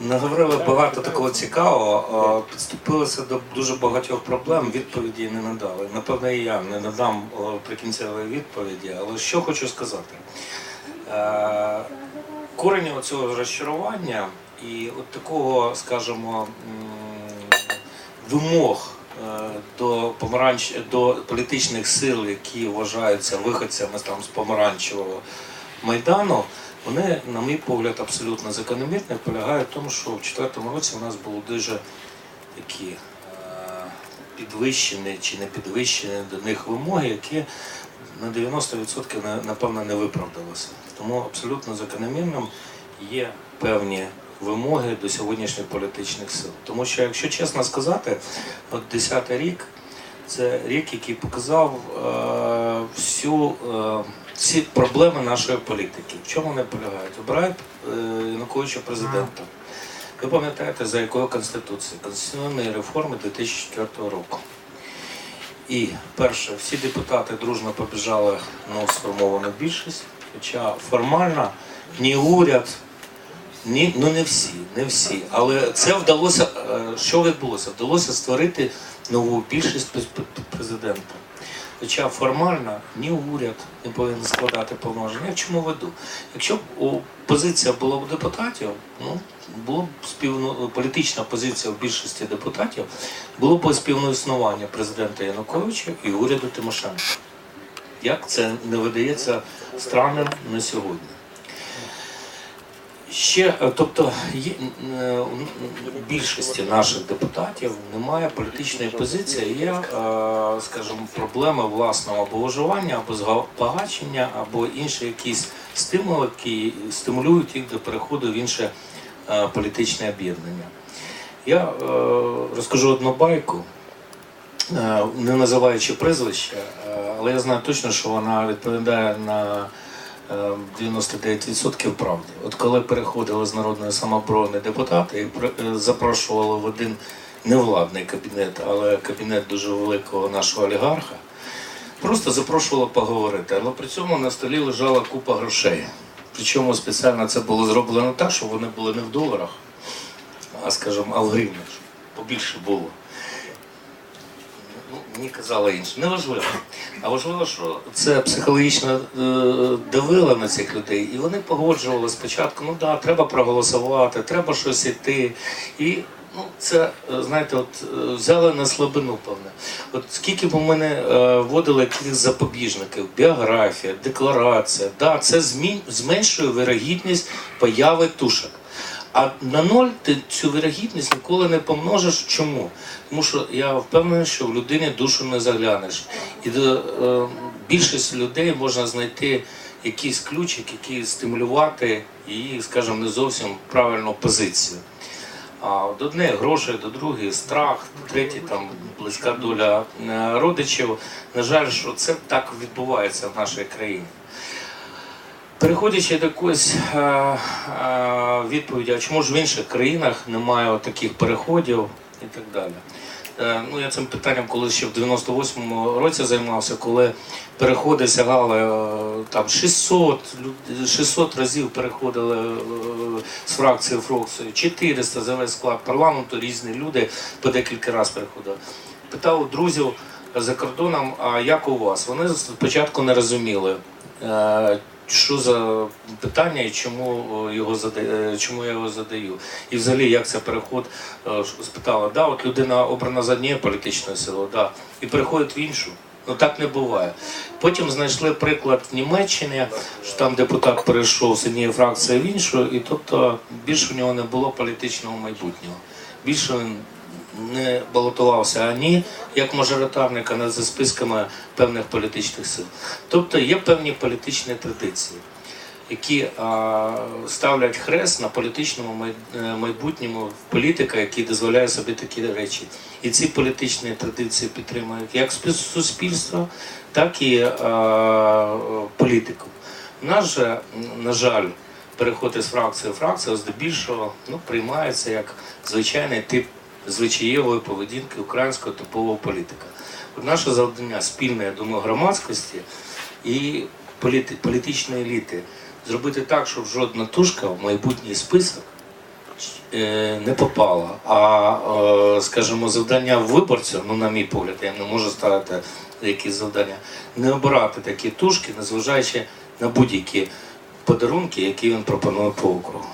Наговорили багато такого цікавого, підступилися до дуже багатьох проблем, відповіді не надали. Напевно, і я не надам прикінцевої відповіді, але що хочу сказати. Е, Корені цього розчарування і от такого, скажімо, вимог е, до помаранч до політичних сил, які вважаються виходцями там з помаранчевого майдану, вони, на мій погляд, абсолютно закономірні, полягають в тому, що в 2004 році у нас були дуже такі е, підвищені чи не підвищені до них вимоги, які на 90% напевно не виправдалися. Тому абсолютно закономірним є певні вимоги до сьогоднішніх політичних сил. Тому що, якщо чесно сказати, от 10 рік це рік, який показав е, всю, е, всі проблеми нашої політики. В чому вони полягають? Обирають е, Януковича президента. Ви пам'ятаєте, за якою конституцією? Конституційної реформи 2004 року. І перше, всі депутати дружно побіжали на сформовану більшість, хоча формально ні уряд, ні, ну не всі, не всі. Але це вдалося. е, Що відбулося? Вдалося створити нову більшість президента. Хоча формально ні уряд не повинен складати повноваження. Я чому веду? Якщо б позиція була б депутатів, ну було б співно політична позиція в більшості депутатів, було б співноіснування президента Януковича і уряду Тимошенко. Як це не видається странним на сьогодні? Ще, е, тобто, є, е, у більшості наших депутатів немає політичної позиції, є, е, скажімо, проблеми власного або виживання, або збагачення, або інші якісь стимули, які стимулюють їх до переходу в інше е, політичне об'єднання. Я е, розкажу одну байку, е, не називаючи прізвище, е, але я знаю точно, що вона відповідає на е, 99% правді. От коли переходили з народної самооборони депутати і е, запрошували в один невладний кабінет, але кабінет дуже великого нашого олігарха, просто запрошували поговорити. Але при цьому на столі лежала купа грошей. Причому спеціально це було зроблено так, щоб вони були не в доларах, а скажімо, а в гривнях, побільше було. Ну, мені казали інше. Не важливо. А важливо, що це психологічно е, давило на цих людей, і вони погоджували спочатку, ну да, треба проголосувати, треба щось іти. І ну, це, е, знаєте, от е, взяли на слабину, певне. От скільки б у мене вводили якихось запобіжників, біографія, декларація, да, це змін, зменшує вирогідність появи тушок. А на ноль ти цю вірогідність ніколи не помножиш. Чому? Тому що я впевнений, що в людині душу не заглянеш. І до е, більшості людей можна знайти якийсь ключик, який стимулювати її, скажімо, не зовсім правильну позицію. А до одне грошей, до другої страх, до третій там близька доля е, родичів. На жаль, що це так відбувається в нашій країні. Переходячи до якоїсь е, е, відповіді, а чому ж в інших країнах немає таких переходів і так далі. Е, ну, я цим питанням колись ще в 98-му році займався, коли переходи сягали е, там 600, 600 разів переходили е, з фракції в фракцію, 400 за весь склад парламенту, різні люди по декілька разів переходили. Питав друзів за кордоном, а як у вас? Вони спочатку не розуміли. е, що за питання і чому е, його зада- е, чому я його задаю? І взагалі як це переход е, спитала, да, от людина обрана з однією політичною силою, да, і переходить в іншу. Ну так не буває. Потім знайшли приклад в Німеччині, що там депутат перейшов з однієї фракції в іншу, і тобто більше в нього не було політичного майбутнього. Більше він не балотувався ані як мажоритарник, ані за списками певних політичних сил. Тобто є певні політичні традиції, які а, ставлять хрест на політичному е, майбутньому політика, який дозволяє собі такі речі. І ці політичні традиції підтримують як суспільство, так і а, політику. У нас же, на жаль, переход із фракції в фракцію здебільшого ну, приймається як звичайний тип звичаєвої поведінки українського типового політика. Наше завдання спільне, я думаю, громадськості і політи, політичної еліти зробити так, щоб жодна тушка в майбутній список е, не попала. А, е, скажімо, завдання виборця, ну, на мій погляд, я не можу ставити якісь завдання, не обирати такі тушки, незважаючи на будь-які подарунки, які він пропонує по округу.